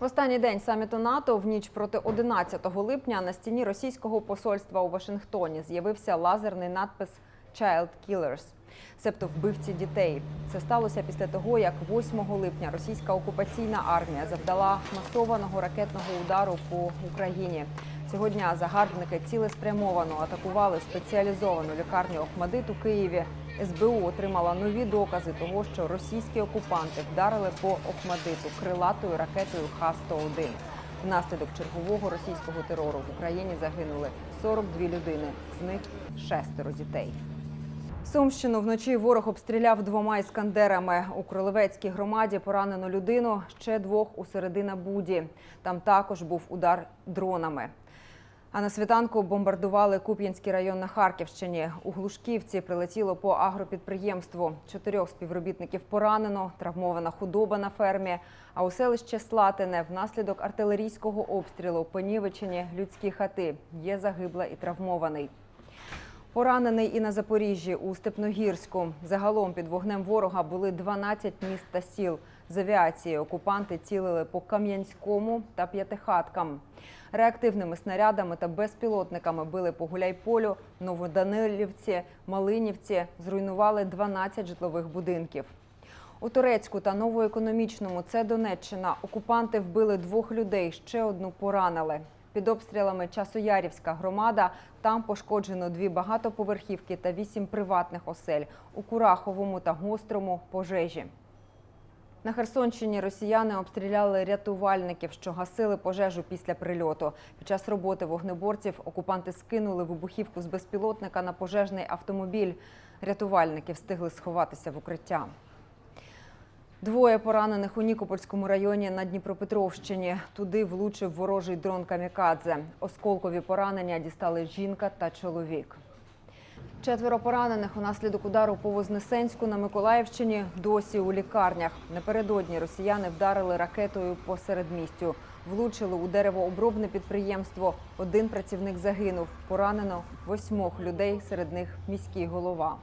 В останній день саміту НАТО в ніч проти 11 липня на стіні російського посольства у Вашингтоні з'явився лазерний надпис «Child Killers», себто вбивці дітей. Це сталося після того, як 8 липня російська окупаційна армія завдала масованого ракетного удару по Україні. Цього дня загарбники цілеспрямовано атакували спеціалізовану лікарню Охмадит у Києві. СБУ отримала нові докази того, що російські окупанти вдарили по Охмадиту крилатою ракетою Х-101. Внаслідок чергового російського терору в Україні загинули 42 людини, з них шестеро дітей. Сумщину вночі ворог обстріляв двома іскандерами. У Кролевецькій громаді поранено людину, ще двох у середина Буді. Там також був удар дронами. А на світанку бомбардували Куп'янський район на Харківщині. У Глушківці прилетіло по агропідприємству. Чотирьох співробітників поранено, травмована худоба на фермі. А у селище Слатине внаслідок артилерійського обстрілу понівечені людські хати. Є загибла і травмований. Поранений і на Запоріжжі у Степногірську. Загалом під вогнем ворога були 12 міст та сіл. З авіації окупанти цілили по Кам'янському та П'ятихаткам. Реактивними снарядами та безпілотниками били по Гуляйполю, Новоданилівці, Малинівці. Зруйнували 12 житлових будинків. У Турецьку та Новоекономічному, це Донеччина, окупанти вбили двох людей, ще одну поранили. Під обстрілами Часоярівська громада. Там пошкоджено дві багатоповерхівки та вісім приватних осель. У Кураховому та Гострому пожежі. На Херсонщині росіяни обстріляли рятувальників, що гасили пожежу після прильоту. Під час роботи вогнеборців окупанти скинули вибухівку з безпілотника на пожежний автомобіль. Рятувальники встигли сховатися в укриття. Двоє поранених у Нікопольському районі на Дніпропетровщині. Туди влучив ворожий дрон Камікадзе. Осколкові поранення дістали жінка та чоловік. Четверо поранених унаслідок удару по Вознесенську на Миколаївщині досі у лікарнях. Напередодні росіяни вдарили ракетою по середмістю. Влучили у деревообробне підприємство. Один працівник загинув. Поранено восьмох людей, серед них міський голова.